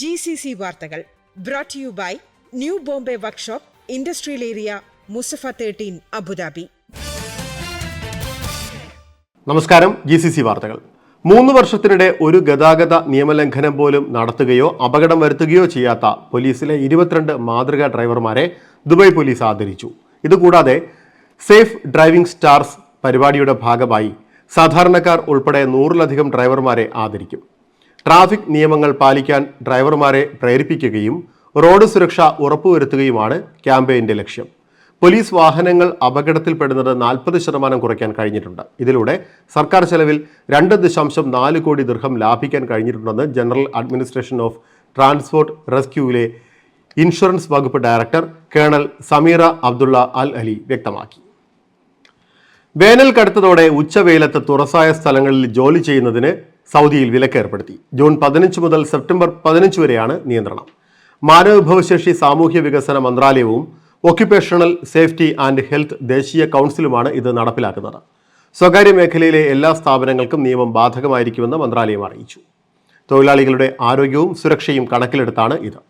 G C C വാർത്തകൾ brought you by new Bombay workshop industrial area Musaffah thirteen Abu Dhabi നമസ്കാരം G C C വാർത്തകൾ. മൂന്ന് വർഷത്തിനിടെ ഒരു ഗതാഗത നിയമലംഘനം പോലും നടത്തുകയോ അപകടം വരുത്തുകയോ ചെയ്യാത്ത പോലീസിലെ ഇരുപത്തിരണ്ട് മാതൃകാ ഡ്രൈവർമാരെ ദുബായ് പോലീസ് ആദരിച്ചു. ഇതുകൂടാതെ സേഫ് ഡ്രൈവിംഗ് സ്റ്റാർസ് പരിപാടിയുടെ ഭാഗമായി സാധാരണക്കാർ ഉൾപ്പെടെ നൂറിലധികം ഡ്രൈവർമാരെ ആദരിക്കും. ട്രാഫിക് നിയമങ്ങൾ പാലിക്കാൻ ഡ്രൈവർമാരെ പ്രേരിപ്പിക്കുകയും റോഡ് സുരക്ഷ ഉറപ്പുവരുത്തുകയുമാണ് ക്യാമ്പയിന്റെ ലക്ഷ്യം. പോലീസ് വാഹനങ്ങൾ അപകടത്തിൽപ്പെടുന്നത് നാൽപ്പത് ശതമാനം കുറയ്ക്കാൻ കഴിഞ്ഞിട്ടുണ്ട്. ഇതിലൂടെ സർക്കാർ ചെലവിൽ രണ്ട് ദശാംശം നാല് കോടി ദീർഘം ലാഭിക്കാൻ കഴിഞ്ഞിട്ടുണ്ടെന്ന് ജനറൽ അഡ്മിനിസ്ട്രേഷൻ ഓഫ് ട്രാൻസ്പോർട്ട് റെസ്ക്യൂവിലെ ഇൻഷുറൻസ് വകുപ്പ് director colonel Samira Abdullah Al Ali വ്യക്തമാക്കി. വേനൽ കടുത്തതോടെ ഉച്ചവെയിലത്ത് തുറസായ സ്ഥലങ്ങളിൽ ജോലി ചെയ്യുന്നതിന് സൗദിയിൽ വിലക്ക് ഏർപ്പെടുത്തി. ജൂൺ പതിനഞ്ച് മുതൽ സെപ്റ്റംബർ പതിനഞ്ച് വരെയാണ് നിയന്ത്രണം. മാനവവിഭവശേഷി സാമൂഹ്യ വികസന മന്ത്രാലയവും ഒക്യുപേഷണൽ സേഫ്റ്റി ആൻഡ് ഹെൽത്ത് ദേശീയ കൗൺസിലുമാണ് ഇത് നടപ്പിലാക്കുന്നത്. സ്വകാര്യ മേഖലയിലെ എല്ലാ സ്ഥാപനങ്ങൾക്കും നിയമം ബാധകമായിരിക്കുമെന്ന് മന്ത്രാലയം അറിയിച്ചു. തൊഴിലാളികളുടെ ആരോഗ്യവും സുരക്ഷയും കണക്കിലെടുത്താണ് ഇത്.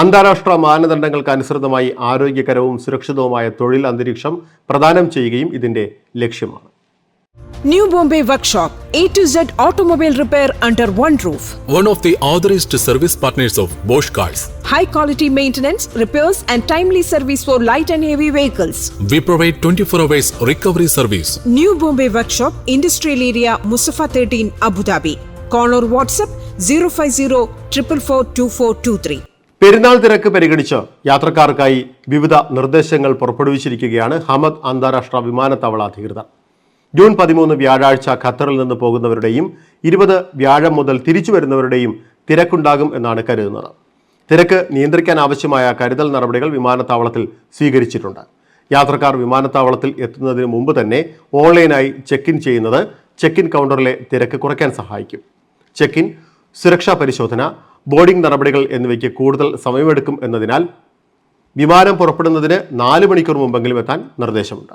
അന്താരാഷ്ട്ര മാനദണ്ഡങ്ങൾക്ക് അനുസൃതമായി ആരോഗ്യകരവും സുരക്ഷിതവുമായ തൊഴിൽ അന്തരീക്ഷം പ്രദാനം ചെയ്യുകയും ഇതിന്റെ ലക്ഷ്യമാണ്. New Bombay workshop A to Z automobile repair under one roof one of the authorised service partners of Bosch cars high quality maintenance repairs and timely service for light and heavy vehicles we provide twenty four hours recovery service new Bombay workshop industrial area Musaffah thirteen Abu Dhabi call or WhatsApp zero five zero triple four two four two three പെരുന്നാൾ തിരക്ക് പരിഗണിച്ച് യാത്രക്കാർക്കായി വിവിധ നിർദ്ദേശങ്ങൾ പുറപ്പെടുവിച്ചിരിക്കുകയാണ് Hamad അന്താരാഷ്ട്ര വിമാനത്താവള അധികൃതർ. June പതിമൂന്ന് വ്യാഴാഴ്ച ഖത്തറിൽ നിന്ന് പോകുന്നവരുടെയും ഇരുപത് വ്യാഴം മുതൽ തിരിച്ചു വരുന്നവരുടെയും തിരക്കുണ്ടാകും എന്നാണ് കരുതുന്നത്. തിരക്ക് നിയന്ത്രിക്കാൻ ആവശ്യമായ കരുതൽ നടപടികൾ വിമാനത്താവളത്തിൽ സ്വീകരിച്ചിട്ടുണ്ട്. യാത്രക്കാർ വിമാനത്താവളത്തിൽ എത്തുന്നതിന് മുമ്പ് തന്നെ ഓൺലൈനായി ചെക്ക് ഇൻ ചെയ്യുന്നത് ചെക്ക് ഇൻ കൗണ്ടറിലെ തിരക്ക് കുറയ്ക്കാൻ സഹായിക്കും. ചെക്ക് ഇൻ സുരക്ഷാ പരിശോധന ബോർഡിംഗ് നടപടികൾ എന്നിവയ്ക്ക് കൂടുതൽ സമയമെടുക്കും എന്നതിനാൽ വിമാനം പുറപ്പെടുന്നതിന് നാല് മണിക്കൂർ മുമ്പെങ്കിലും എത്താൻ നിർദ്ദേശമുണ്ട്.